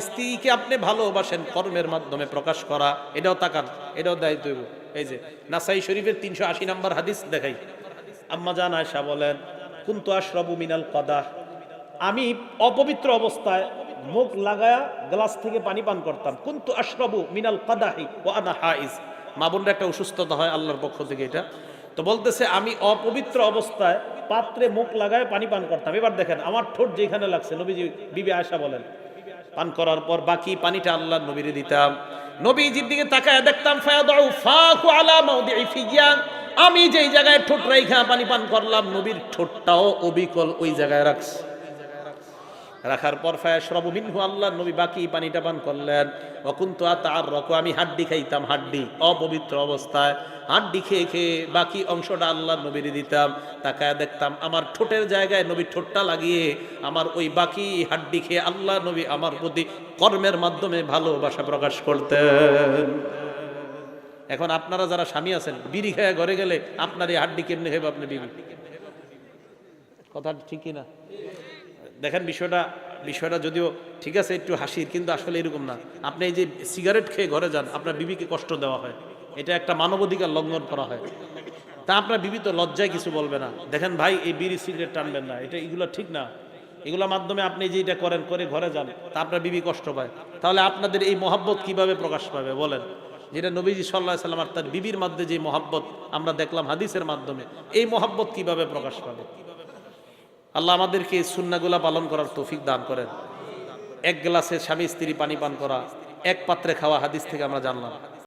স্ত্রীকে আপনি ভালোবাসেন কর্মের মাধ্যমে প্রকাশ করা, এটাও তাকান, এটাও দায়িত্ব এই যে, নাসাই শরীফের তিনশো আশি নম্বর হাদিস দেখাই। আম্মা জান আয়সা বলেন, কুন্তু আশরাবু মিনাল কদা? আমি অপবিত্র অবস্থায় মুখ লাগায়া গ্লাস থেকে পানি পান করতাম। কুন্তু আশরাবু মিনাল কাদাহি? ও আনা হাইজ। মা বোনরা একটা অসুস্থতা হয় আল্লাহর পক্ষ থেকে এটা। তো বলতেছে, আমি অপবিত্র অবস্থায় পাত্রে মুখ লাগায় পানি পান করতাম। এবার দেখেন, আমার ঠোঁট যেখানে লাগছে, নবীজি, বিবি আয়সা বলেন পান করার পর বাকি পানিটা আল্লাহ নবীরে দিতাম। নবীজির দিকে তাকায় দেখতাম আমি যেই জায়গায় ঠোঁট রাইখা পানি পান করলাম, নবীর ঠোঁটটাও অবিকল ওই জায়গায় রাখছে। রাখার পর ফায়াশরাবু মিনহু আল্লাহ নবী বাকি পানিটা পান করলেন। অকুন্ত তার রক আমি হাড্ডি খাইতাম, হাড্ডি। অপবিত্র অবস্থায় হাড্ডি খেয়ে খেয়ে বাকি অংশটা আল্লাহ নবীর দিতাম। তাকায় দেখতাম আমার ঠোঁটের জায়গায় নবীর ঠোঁটটা লাগিয়ে আমার ওই বাকি হাড্ডি খেয়ে আল্লাহ নবী আমার প্রতি কর্মের মাধ্যমে ভালোবাসা প্রকাশ করতেন। এখন আপনারা যারা স্বামী আছেন, বিড়ি খেয়ে ঘরে গেলে আপনার এই হাড্ডি কেমনে খাইবে আপনি বিবি কথা ঠিক না দেখেন বিষয়টা বিষয়টা যদিও ঠিক আছে, একটু হাসির, কিন্তু আসলে এরকম না। আপনি এই যে সিগারেট খেয়ে ঘরে যান, আপনার বিবিকে কষ্ট দেওয়া হয়। এটা একটা মানবাধিকার লঙ্ঘন করা হয়। তা আপনার বিবি তো লজ্জায় কিছু বলবে না। দেখেন ভাই, এই বিড়ি সিগারেট টানবেন না। এটা এগুলো ঠিক না। এগুলোর মাধ্যমে আপনি যে এটা করেন, করে ঘরে যান, তা আপনার বিবি কষ্ট পায়। তাহলে আপনাদের এই মহাব্বত কীভাবে প্রকাশ পাবে, বলেন? যেটা নবীজি সাল্লাহ সাল্লাম আর তার বিবির মধ্যে যে মহাব্বত আমরা দেখলাম হাদিসের মাধ্যমে, এই মহাব্বত কীভাবে প্রকাশ পাবে? আল্লাহ আমাদেরকে সুন্নাগুলা পালন করার তৌফিক দান করেন। এক গ্লাসে স্বামী স্ত্রী পানি পান করা, এক পাত্রে খাওয়া হাদিস থেকে আমরা জানলাম।